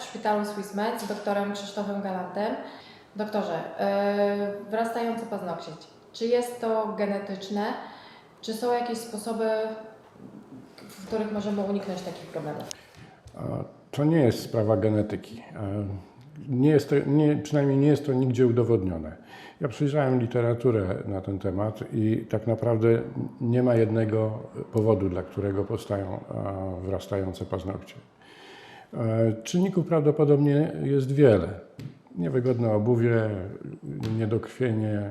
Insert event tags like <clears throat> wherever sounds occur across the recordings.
w szpitalu Swiss Med z doktorem Krzysztofem Galantem. Doktorze, yy, wrastający paznokcie, czy jest to genetyczne? Czy są jakieś sposoby, w których możemy uniknąć takich problemów? To nie jest sprawa genetyki. Nie jest to, nie, przynajmniej nie jest to nigdzie udowodnione. Ja przyjrzałem literaturę na ten temat i tak naprawdę nie ma jednego powodu, dla którego powstają wrastające paznokcie. E, Czynników prawdopodobnie jest wiele. Niewygodne obuwie, niedokrwienie,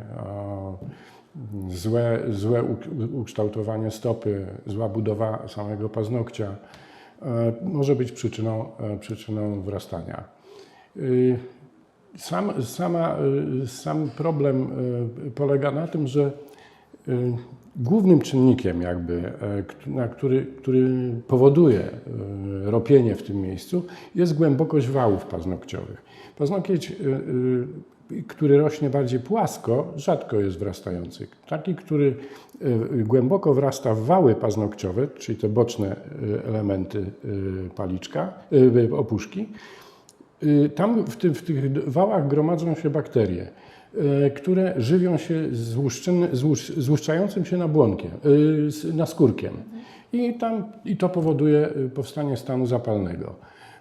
złe, złe uk- ukształtowanie stopy, zła budowa samego paznokcia e, może być przyczyną, e, przyczyną wrastania. Sam, sama, sam problem polega na tym, że głównym czynnikiem, jakby, e, na który, który powoduje y, ropienie w tym miejscu, jest głębokość wałów paznokciowych. Paznokieć, y, y, który rośnie bardziej płasko, rzadko jest wrastający. Taki, który y, głęboko wrasta w wały paznokciowe, czyli te boczne y, elementy y, paliczka, y, opuszki, Y, Tam w, tym, w tych wałach gromadzą się bakterie, y, które żywią się złuszczającym się nabłonkiem, y, naskórkiem. I, tam, I to powoduje y, powstanie stanu zapalnego.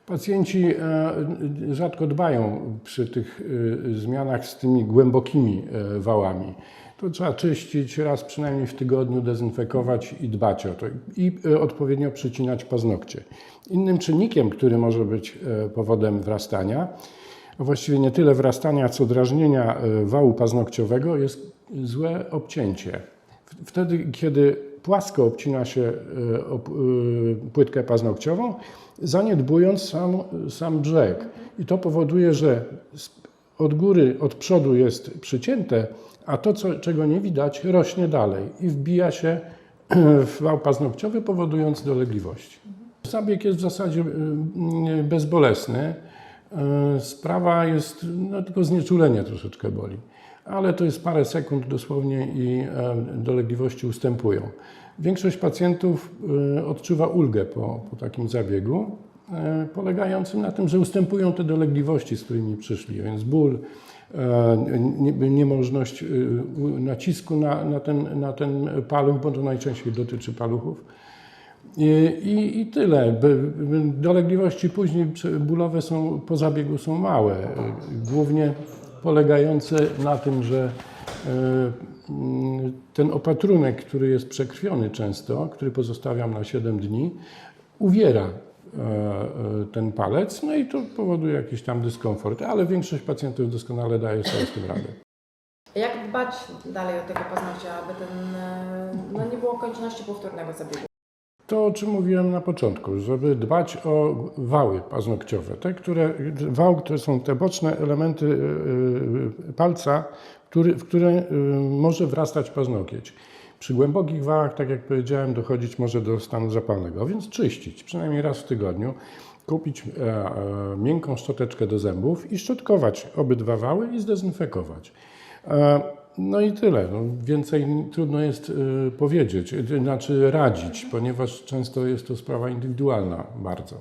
Pacjenci e, rzadko dbają przy tych y, zmianach z tymi głębokimi e, wałami. To trzeba czyścić raz przynajmniej w tygodniu, dezynfekować i dbać o to. I e, odpowiednio przycinać paznokcie. Innym czynnikiem, który może być e, powodem wrastania, a właściwie nie tyle wrastania, co drażnienia e, wału paznokciowego, jest złe obcięcie. Wtedy, kiedy płasko obcina się e, e, płytkę paznokciową, zaniedbując sam, sam brzeg. I to powoduje, że od góry, od przodu jest przycięte, a to, co, czego nie widać, rośnie dalej i wbija się <clears throat> w wał paznokciowy, powodując dolegliwości. Zabieg jest w zasadzie y, bezbolesny. Sprawa jest, no tylko znieczulenie troszeczkę boli, ale to jest parę sekund dosłownie i e, dolegliwości ustępują. Większość pacjentów y, odczuwa ulgę po, po takim zabiegu, e, polegającym na tym, że ustępują te dolegliwości, z którymi przyszli, więc ból, e, nie- niemożność nacisku na, na, ten, na ten paluch, bo to najczęściej dotyczy paluchów. I, i, tyle. Dolegliwości później bólowe są, po zabiegu są małe, głównie polegające na tym, że y, mm, ten opatrunek, który jest przekrwiony często, który pozostawiam na 7 dni, uwiera e, e, ten palec, no i to powoduje jakiś tam dyskomfort, ale większość pacjentów doskonale daje sobie z tym radę. Jak dbać dalej o tego paznokcia, aby ten, e, no nie było konieczności powtórnego zabiegu? To, o czym mówiłem na początku, żeby dbać o wały paznokciowe. Te, które, wał to są te boczne elementy y, y, palca, który, w które y, może wrastać paznokieć. Przy głębokich wałach, tak jak powiedziałem, dochodzić może do stanu zapalnego, więc czyścić przynajmniej raz w tygodniu, kupić e, e, miękką szczoteczkę do zębów i szczotkować obydwa wały i zdezynfekować. No i tyle. No, więcej trudno jest y, powiedzieć, y, znaczy radzić, ponieważ często jest to sprawa indywidualna bardzo.